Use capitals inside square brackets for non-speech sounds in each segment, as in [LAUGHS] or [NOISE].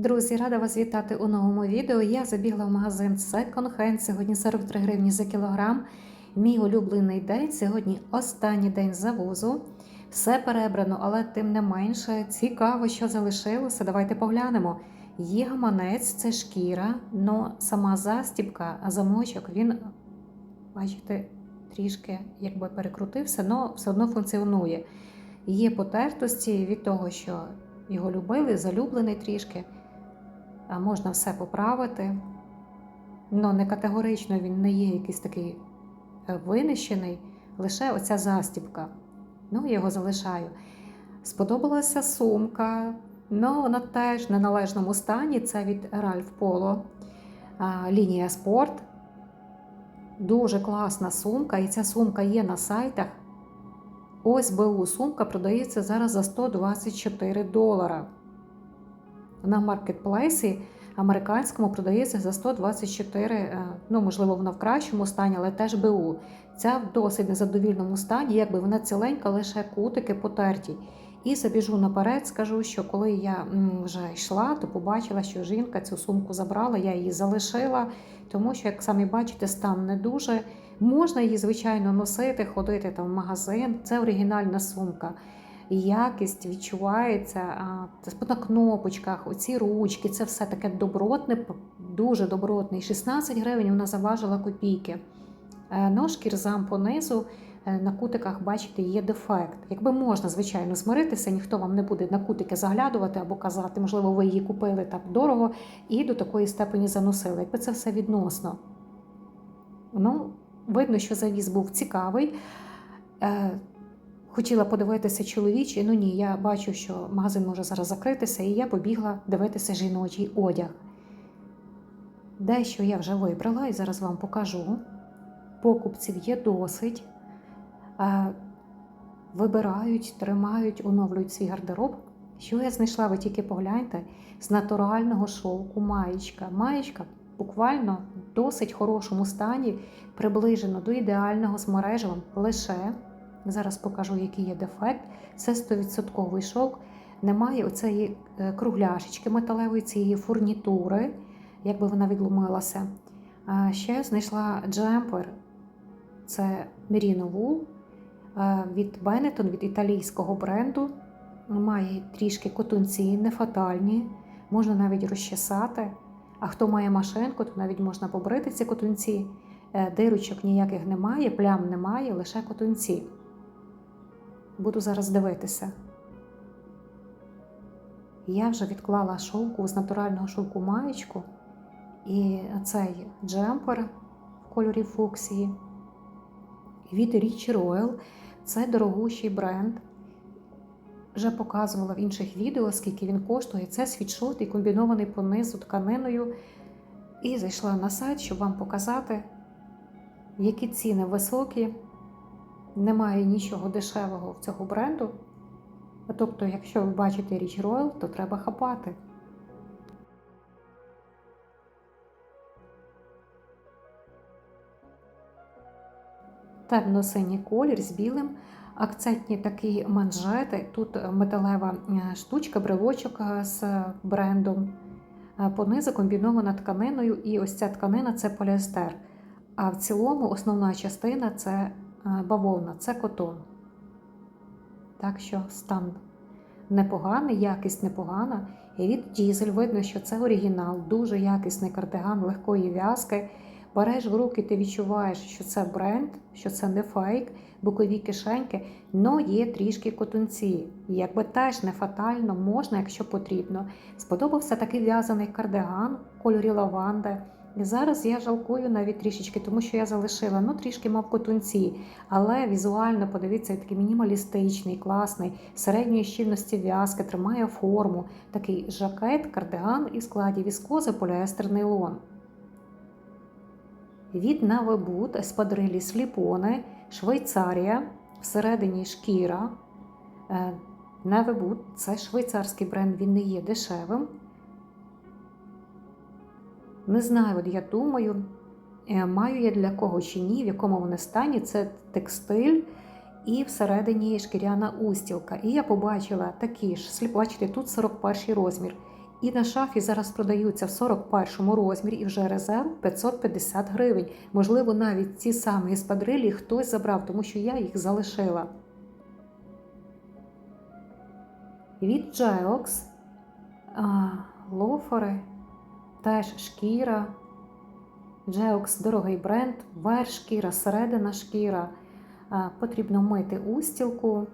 Друзі, рада вас вітати у новому відео. Я забігла в магазин Second Hand. Сьогодні 43 гривні за кілограм. Мій улюблений день. Сьогодні останній день завозу. Все перебрано, але тим не менше цікаво, що залишилося. Давайте поглянемо. Є гаманець, це шкіра, але сама застібка, а замочок він, бачите, трішки якби перекрутився, але все одно функціонує. Є потертості від того, що його любили, залюблений трішки. А можна все поправити. але не категорично він не є якийсь такий е, винищений, лише оця застібка. Ну, я його залишаю. Сподобалася сумка, ну вона теж в неналежному стані. Це від Ralph Polo, лінія спорт. Дуже класна сумка, і ця сумка є на сайтах. Ось БУ сумка продається зараз за 124 долара. На маркетплейсі американському продається за 124, е, ну, можливо, вона в кращому стані, але теж БУ. Ця в досить незадовільному стані, якби вона ціленька, лише кутики потерті. І забіжу наперед, скажу, що коли я вже йшла, то побачила, що жінка цю сумку забрала, я її залишила, тому що, як самі бачите, стан не дуже. Можна її, звичайно, носити, ходити там в магазин. Це оригінальна сумка. Якість відчувається на кнопочках, оці ручки, це все таке добротне, дуже добротне. 16 гривень вона заважила копійки. Е, Ножки рзам понизу. е, На кутиках, бачите, є дефект. Якби можна, звичайно, змиритися, ніхто вам не буде на кутики заглядувати або казати, можливо, ви її купили так дорого і до такої степені заносили. Якби це все відносно. Ну, видно, що завіз був цікавий. Хотіла подивитися чоловічий, ну ні, я бачу, що магазин може зараз закритися, і я побігла дивитися жіночий одяг. Дещо я вже вибрала і зараз вам покажу. Покупців є досить. Е, Вибирають, тримають, оновлюють свій гардероб. Що я знайшла, ви тільки погляньте, з натурального шовку маєчка. Маєчка буквально в досить хорошому стані, приближено до ідеального з мережевим лише. Зараз покажу, який є дефект. Це 100% шовк. Немає оцеї е, кругляшечки металевої, цієї фурнітури, якби вона відломилася. Ще знайшла джемпер. Це Merino Wool е, від Benetton, від італійського бренду. Має трішки котунці, не фатальні, можна навіть розчесати. А хто має машинку, то навіть можна побрити ці котунці. Е, Дирочок ніяких немає, плям немає, лише котунці. Буду зараз дивитися. Я вже відклала шовку з натурального шовку маєчку і цей джемпер в кольорі фуксії від Rich Royal. Це дорогущий бренд. Вже показувала в інших відео, скільки він коштує. Це світшот і комбінований понизу тканиною. І зайшла на сайт, щоб вам показати, які ціни високі. Немає нічого дешевого в цього бренду. Тобто, якщо ви бачите річ Royal, то треба хапати. Темно-синій колір з білим, акцентні такі манжети. Тут металева е, штучка, брелочок е, з брендом. Е, Понизу комбінована тканиною, і ось ця тканина це поліестер. А в цілому основна частина це бавовна, це котон. Так що стан непоганий, якість непогана. І від дізель видно, що це оригінал, дуже якісний кардиган легкої в'язки. Береш в руки, ти відчуваєш, що це бренд, що це не фейк, бокові кишеньки, але є трішки котунці. Якби теж не фатально, можна, якщо потрібно. Сподобався такий в'язаний кардиган в кольорі лаванди. І зараз я жалкую навіть трішечки, тому що я залишила ну трішки мав котунці, але візуально подивіться, такий мінімалістичний, класний, середньої щільності в'язки, тримає форму. Такий жакет, кардиган і складі віскози, поліестер, нейлон. Від Навебут, Еспадрилі Сліпони, Швейцарія, всередині шкіра. Навебут це швейцарський бренд, він не є дешевим. Не знаю, от я думаю, е, маю я для кого чи ні, в якому вони стані. Це текстиль і всередині шкіряна устілка. І я побачила такі ж, бачите, тут 41 розмір. І на шафі зараз продаються в 41-му розмірі і вже резерв 550 гривень. Можливо, навіть ці самі еспадрилі хтось забрав, тому що я їх залишила. Від а, лофери, теж шкіра. Geox дорогий бренд, верх шкіра, середина шкіра. Потрібно мити устілку.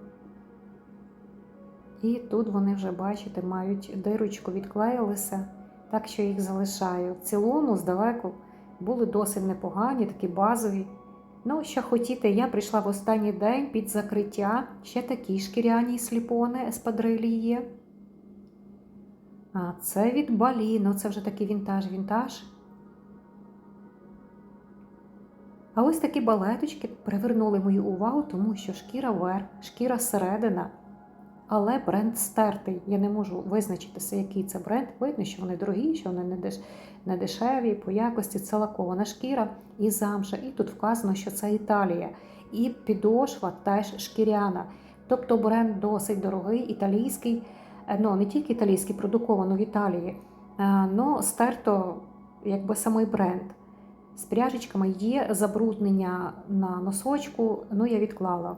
І тут вони вже, бачите, мають дирочку, відклеїлися, так що їх залишаю. В цілому, здалеку, були досить непогані, такі базові. Ну, що хотіти, я прийшла в останній день під закриття. Ще такі шкіряні сліпони, еспадрилі є. А це від Балі, ну це вже такий вінтаж-вінтаж. А ось такі балеточки привернули мою увагу, тому що шкіра верх, шкіра середина. Але бренд стертий. Я не можу визначитися, який це бренд. Видно, що вони дорогі, що вони не дешеві, по якості це лакована шкіра і замша. І тут вказано, що це Італія. І підошва теж шкіряна. Тобто бренд досить дорогий, італійський, ну не тільки італійський, продуковано в Італії, але стерто якби самий бренд. З пряжечками є забруднення на носочку, ну я відклала.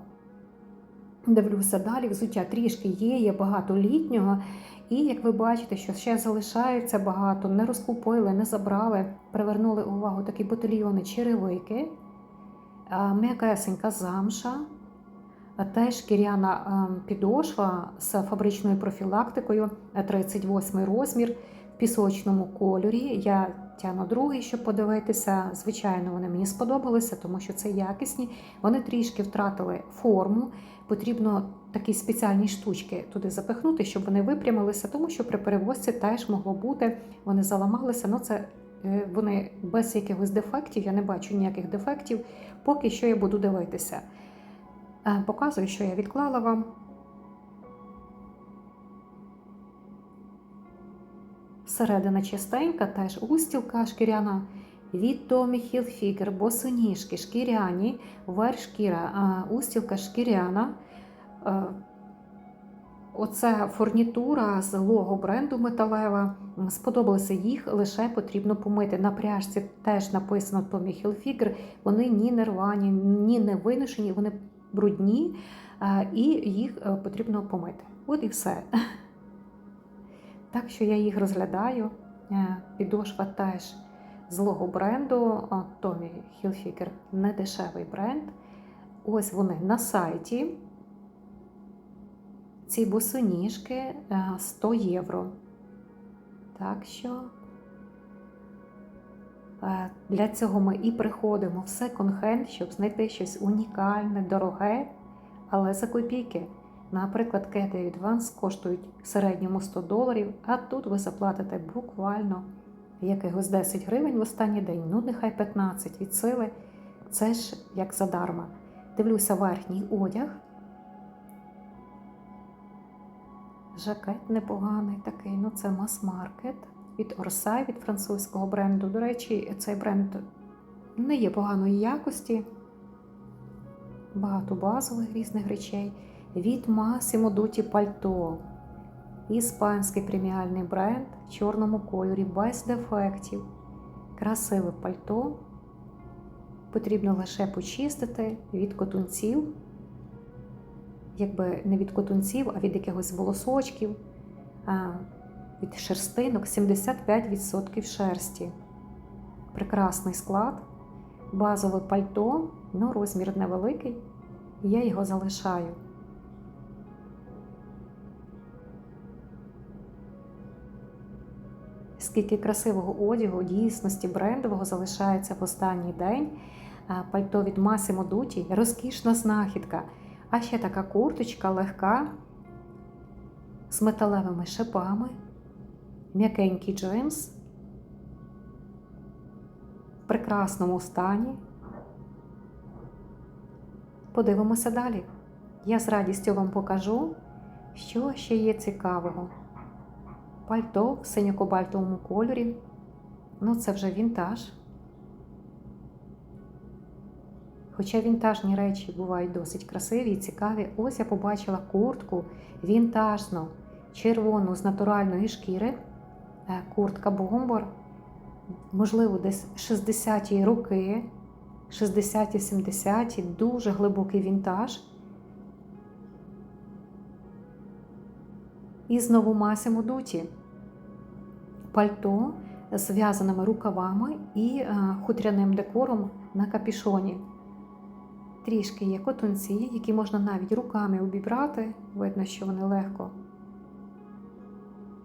Дивлюся далі, взуття трішки є, є багато літнього. І як ви бачите, що ще залишається багато, не розкупили, не забрали, привернули увагу такі ботильйони черевики, м'якесенька замша, теж шкіряна підошва з фабричною профілактикою, 38 розмір в пісочному кольорі. Я тяну другий, щоб подивитися. Звичайно, вони мені сподобалися, тому що це якісні. Вони трішки втратили форму. Потрібно такі спеціальні штучки туди запихнути, щоб вони випрямилися, тому що при перевозці теж могло бути, вони заламалися. Ну це е, вони без якихось дефектів, я не бачу ніяких дефектів. Поки що я буду дивитися. Е, Показую, що я відклала вам. Середина чистенька, теж устілка шкіряна від Tommy Hilfiger, босоніжки шкіряні, верх шкіра, устілка шкіряна. Оце фурнітура з лого бренду металева. Сподобалося їх, лише потрібно помити. На пряжці теж написано Tommy Hilfiger. Вони ні не рвані, ні не виношені, вони брудні, і їх е, потрібно помити. От і все. [LAUGHS] Так що я їх розглядаю. Е, підошва теж злого бренду Tommy Hilfiger, не дешевий бренд. Ось вони на сайті. Ці босоніжки 100 євро. Так що е, для цього ми і приходимо в секонд-хенд, щоб знайти щось унікальне, дороге, але за копійки. Наприклад, кети Advance коштують в середньому 100 доларів, а тут ви заплатите буквально якихось 10 гривень в останній день, ну нехай 15 від сили. Це ж як задарма. Дивлюся верхній одяг. Жакет непоганий такий, ну це мас-маркет від Орсай, від французького бренду. До речі, цей бренд не є поганої якості. Багато базових різних речей. Від Massimo Dutti пальто. Іспанський преміальний бренд в чорному кольорі, без дефектів. Красиве пальто. Потрібно лише почистити від котунців, якби не від котунців, а від якихось волосочків, від шерстинок 75% шерсті. Прекрасний склад, базове пальто, ну розмір невеликий, і я його залишаю. Скільки красивого одягу, дійсності брендового залишається в останній день. Пальто від Massimo Dutti, розкішна знахідка. А ще така курточка легка, з металевими шипами, м'якенький джинс, в прекрасному стані. Подивимося далі. Я з радістю вам покажу, що ще є цікавого. Пальто в синьо-кобальтовому кольорі. Ну, це вже вінтаж. Хоча вінтажні речі бувають досить красиві і цікаві, ось я побачила куртку вінтажну, червону з натуральної шкіри. Е, Куртка бомбер, можливо, десь 60-ті роки, 60-ті, 70-ті, дуже глибокий вінтаж. І знову Масимо Дуті. Пальто з в'язаними рукавами і е, хутряним декором на капішоні. Трішки є котунці, які можна навіть руками обібрати. Видно, що вони легко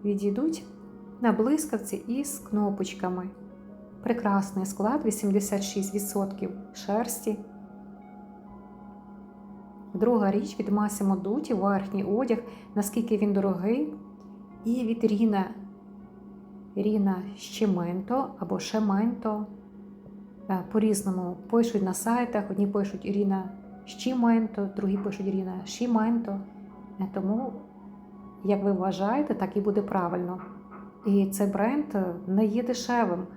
відійдуть на блискавці із кнопочками. Прекрасний склад 86% шерсті. Друга річ від Massimo Dutti, верхній одяг, наскільки він дорогий. І від Ріна, Ріна Щементо або Шементо. Е, По-різному пишуть на сайтах, одні пишуть Ірина Щіменто, другі пишуть Ірина Шіменто. Е, Тому, як ви вважаєте, так і буде правильно. І цей бренд е, не є дешевим.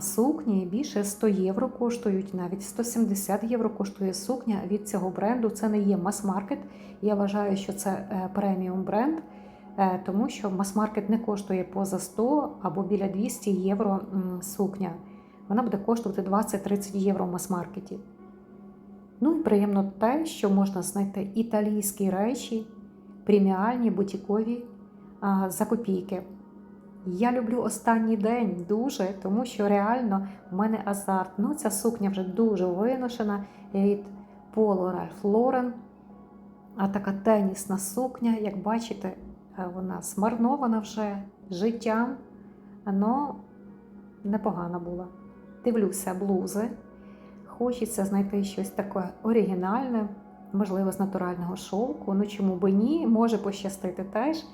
Сукні більше 100 євро коштують, навіть 170 євро коштує сукня від цього бренду. Це не є мас-маркет. Я вважаю, що це е, преміум бренд, е, тому що мас-маркет не коштує поза 100 або біля 200 євро сукня. Вона буде коштувати 20-30 євро в мас-маркеті. Ну і приємно те, що можна знайти італійські речі, преміальні, бутікові за копійки. Я люблю останній день дуже, тому що реально в мене азарт. Ну, ця сукня вже дуже виношена від Polo Ralph Lauren. А така тенісна сукня, як бачите, е, вона смарнована вже життям, але непогана була. Дивлюся блузи. Хочеться знайти щось таке оригінальне, можливо, з натурального шовку. Ну чому би ні, може пощастити теж.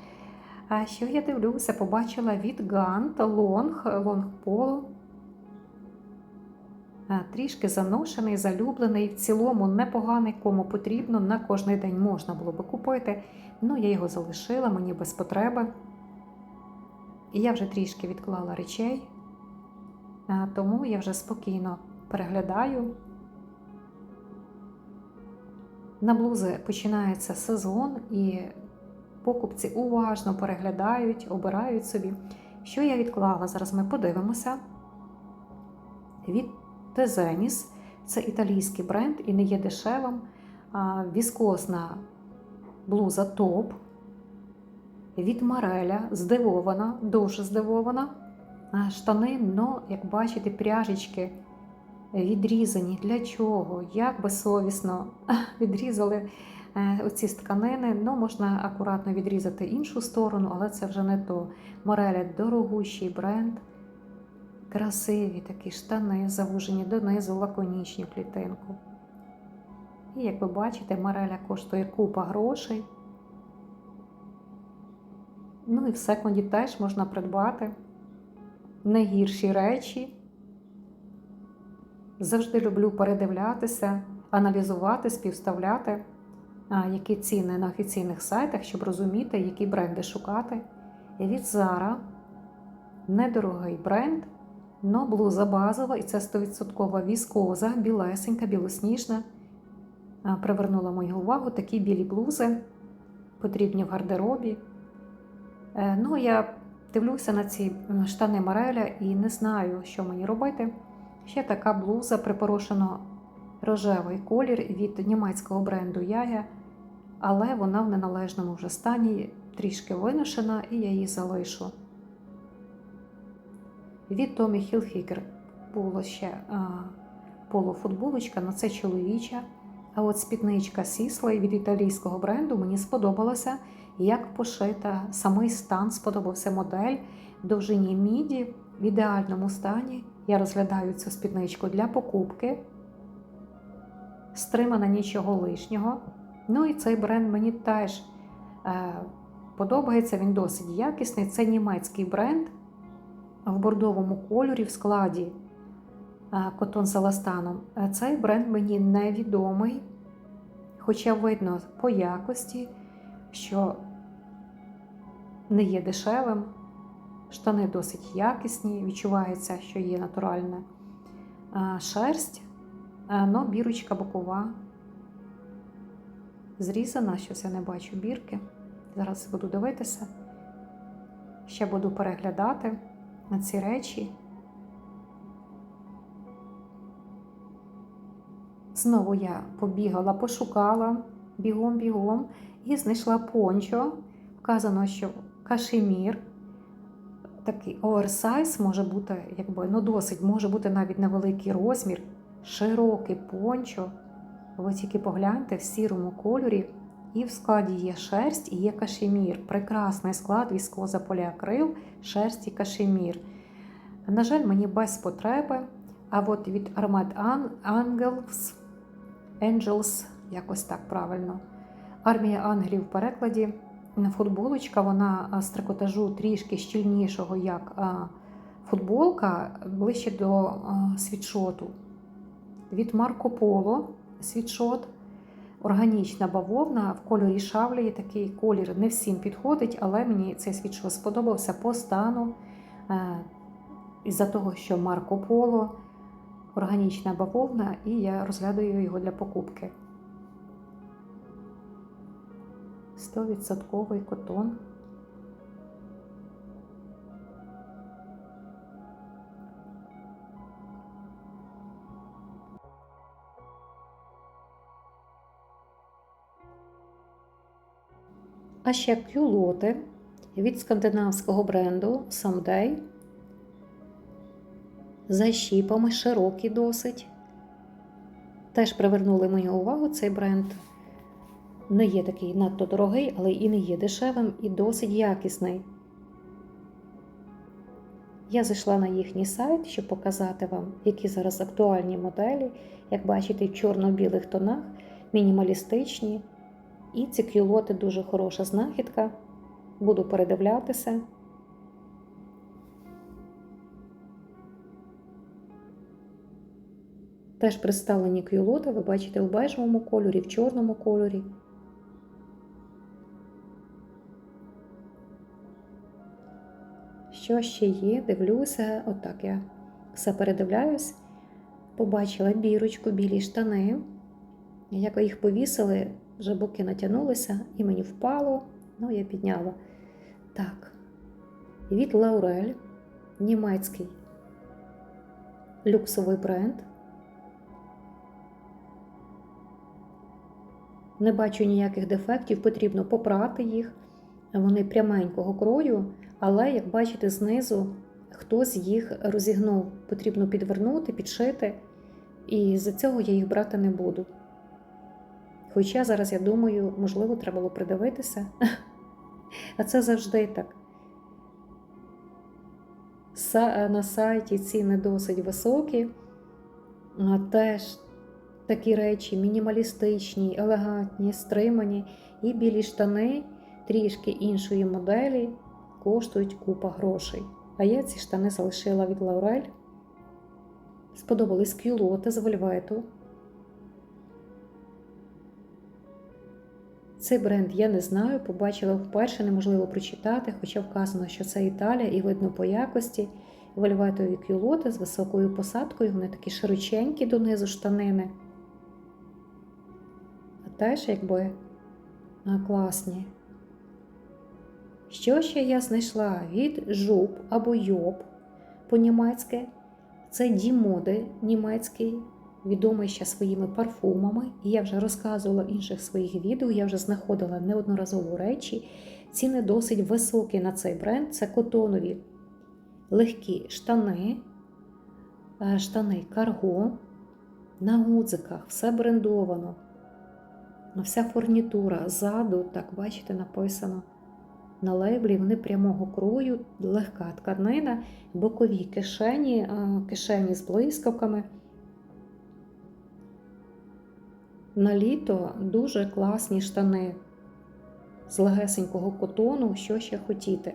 А що я дивлюся, побачила від Гант лонг, лонг поло. Трішки заношений, залюблений, в цілому непоганий, кому потрібно, на кожний день можна було би купити. Ну, я його залишила, мені без потреби. І я вже трішки відклала речей, тому я вже спокійно переглядаю. На блузи починається сезон, і покупці уважно переглядають, обирають собі. Що я відклала? Зараз ми подивимося. Від Тезеніс, це італійський бренд і не є дешевим. Віскозна блуза топ. Від Мареля здивована, дуже здивована. Штани, ну, як бачите, пряжечки відрізані. Для чого? Як безсовісно [LAUGHS] відрізали е, оці тканини. Ну, можна акуратно відрізати іншу сторону, але це вже не то. Мореля дорогущий бренд. Красиві такі штани, завужені донизу, лаконічні клітинку. І як ви бачите, Мореля коштує купа грошей. Ну і в секунді теж можна придбати не гірші речі. Завжди люблю передивлятися, аналізувати, співставляти, які ціни на офіційних сайтах, щоб розуміти, які бренди шукати. І від Zara недорогий бренд, но блуза базова, і це 100% віскоза, білесенька, білосніжна. Привернула мою увагу такі білі блузи, потрібні в гардеробі. Е, Ну, я дивлюся на ці штани Мореля і не знаю, що мені робити. Ще така блуза припорошено рожевий колір від німецького бренду Яя, але вона в неналежному вже стані, трішки виношена, і я її залишу. Від Томі Хілфікер було ще а, полуфутболочка, але це чоловіча. А от спідничка Сіслей від італійського бренду мені сподобалося, як пошита. Самий стан сподобався модель довжині міді в ідеальному стані. Я розглядаю цю спідничку для покупки. Стримана нічого лишнього. Ну і цей бренд мені теж е, подобається, він досить якісний. Це німецький бренд в бордовому кольорі в складі е, Котон з еластаном. Е, Цей бренд мені невідомий, хоча видно по якості, що не є дешевим. Штани досить якісні, відчувається, що є натуральна шерсть, але бірочка бокова. Зрізана, щось я не бачу бірки. Зараз буду дивитися. Ще буду переглядати на ці речі. Знову я побігала, пошукала бігом-бігом і знайшла пончо. Вказано, що кашемір, такий оверсайз може бути, якби, ну досить, може бути навіть невеликий розмір, широкий пончо. Ви тільки погляньте в сірому кольорі, і в складі є шерсть і є кашемір. Прекрасний склад віскоза поліакрил, шерсть і кашемір. На жаль, мені без потреби. А от від Armad Angels, Angels, якось так правильно. Армія ангелів в перекладі. Футболочка, вона з трикотажу трішки щільнішого, як футболка, ближче до світшоту. Від Марко Поло світшот. Органічна бавовна в кольорі шавлі. Такий колір не всім підходить, але мені цей світшот сподобався по стану. Із-за того, що Марко Поло органічна бавовна, і я розглядаю його для покупки. 100% котон. А ще кюлоти від скандинавського бренду Someday. За щіпами широкі досить. Теж привернули мою увагу цей бренд. Не є такий надто дорогий, але і не є дешевим, і досить якісний. Я зайшла на їхній сайт, щоб показати вам, які зараз актуальні моделі. Як бачите, в чорно-білих тонах, мінімалістичні. І ці кюлоти дуже хороша знахідка. Буду передивлятися. Теж представлені кюлоти, ви бачите в бежевому кольорі, в чорному кольорі. Що ще є? Дивлюся, отак я все передивляюсь. Побачила бірочку, білі штани. Як їх повісили, вже боки натягнулися і мені впало, ну я підняла. Так, від Лаурель, німецький люксовий бренд. Не бачу ніяких дефектів, потрібно попрати їх. Вони пряменького крою, але, як бачите, знизу хтось їх розігнув. Потрібно підвернути, підшити, і за цього я їх брати не буду. Хоча зараз, я думаю, можливо, треба було придивитися. [LAUGHS] А це завжди так. На сайті ціни досить високі, а теж такі речі мінімалістичні, елегантні, стримані, і білі штани трішки іншої моделі коштують купа грошей. А я ці штани залишила від Лаурель. Сподобались кюлоти з вельвету. Цей бренд я не знаю, побачила вперше, неможливо прочитати, хоча вказано, що це Італія, і видно по якості. Вельветові кюлоти з високою посадкою, вони такі широченькі донизу штанини. А теж, якби класні. Що ще я знайшла від жуп або йоб по-німецьки? Це Дімоди німецький, відомий ще своїми парфумами. І я вже розказувала в інших своїх відео, я вже знаходила неодноразово речі. Ціни досить високі на цей бренд. Це котонові легкі штани, штани карго. На гудзиках все брендовано. Вся фурнітура ззаду, так бачите, написано на лейблі, вони прямого крою, легка тканина, бокові кишені, кишені з блискавками. На літо дуже класні штани з легесенького котону, що ще хотіти.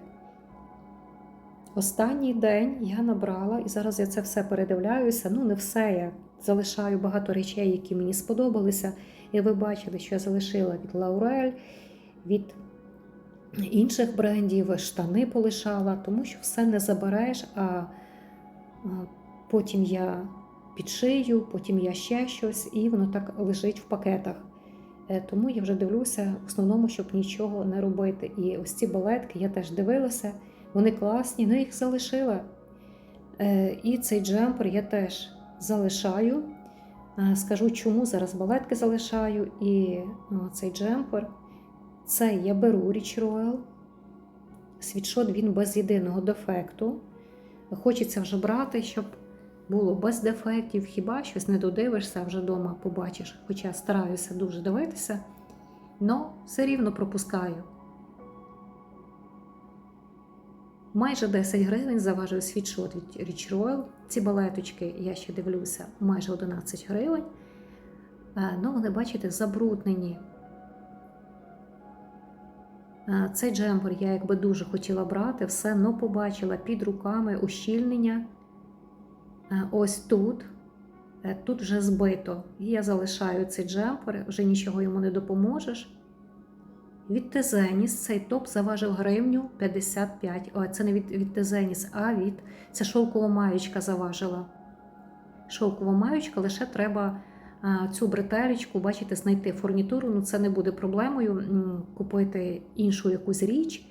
Останній день я набрала, і зараз я це все передивляюся. Ну, не все. Я залишаю багато речей, які мені сподобалися. І ви бачили, що я залишила від Лаурель, від інших брендів, штани полишала, тому що все не забереш, а потім я підшию, потім я ще щось, і воно так лежить в пакетах. Е, тому я вже дивлюся в основному, щоб нічого не робити. І ось ці балетки я теж дивилася, Вони класні, ну їх залишила. Е, І цей джемпер я теж залишаю. Е, Скажу, чому зараз балетки залишаю і цей джемпер. Це я беру Rich Royal. Світшот він без єдиного дефекту. Хочеться вже брати, щоб було без дефектів, хіба щось не додивишся, вже вдома побачиш. Хоча стараюся дуже дивитися, але все рівно пропускаю. Майже 10 гривень заважив світшот від Rich Royal. Ці балеточки, я ще дивлюся, майже 11 гривень. Е, Ну, вони, бачите, забруднені. Е, Цей джемпер я якби дуже хотіла брати, все, но побачила під руками ущільнення. Е, Ось тут. Е, Тут вже збито. Я залишаю цей джемпер, вже нічого йому не допоможеш. Від Тезеніс цей топ заважив гривню 55. О, це не від, від Тезеніс, а від це шовкова маєчка заважила. Шовкова маєчка, лише треба а, цю бретелечку, бачите, знайти фурнітуру. Ну це не буде проблемою. Купити іншу якусь річ,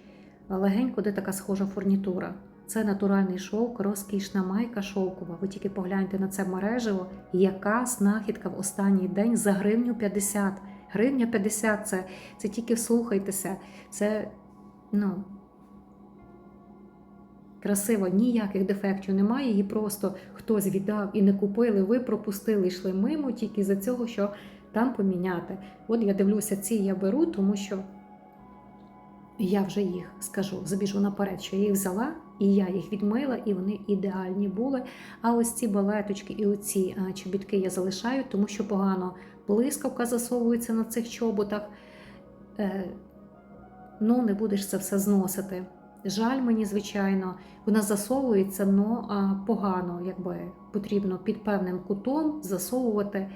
легенько, де така схожа фурнітура. Це натуральний шовк, розкішна майка шовкова. Ви тільки погляньте на це мережево, яка знахідка в останній день за гривню 50. Гривня 50 це, це тільки вслухайтеся. Це ну, красиво, ніяких дефектів немає. Її просто хтось віддав і не купили. Ви пропустили, йшли мимо тільки за цього, що там поміняти. От я дивлюся, ці я беру, тому що я вже їх скажу, забіжу наперед, що я їх взяла, і я їх відмила, і вони ідеальні були. А ось ці балеточки і оці чобітки я залишаю, тому що погано блискавка засовується на цих чоботах. Е, ну, не будеш це все зносити. Жаль мені, звичайно, вона засовується, але погано, якби потрібно під певним кутом засовувати.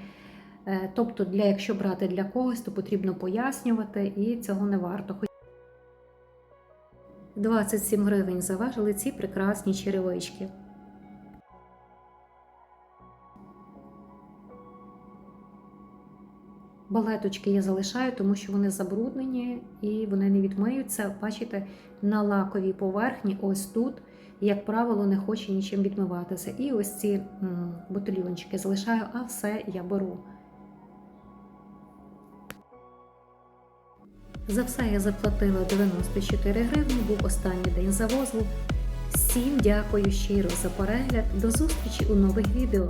Е, Тобто, для, якщо брати для когось, то потрібно пояснювати, і цього не варто. 27 гривень заважили ці прекрасні черевички. Балеточки я залишаю, тому що вони забруднені і вони не відмиються. Бачите, на лаковій поверхні, ось тут, як правило, не хоче нічим відмиватися. І ось ці м, бутильйончики залишаю, а все я беру. За все я заплатила 94 гривні, був останній день завозу. Всім дякую щиро за перегляд. До зустрічі у нових відео.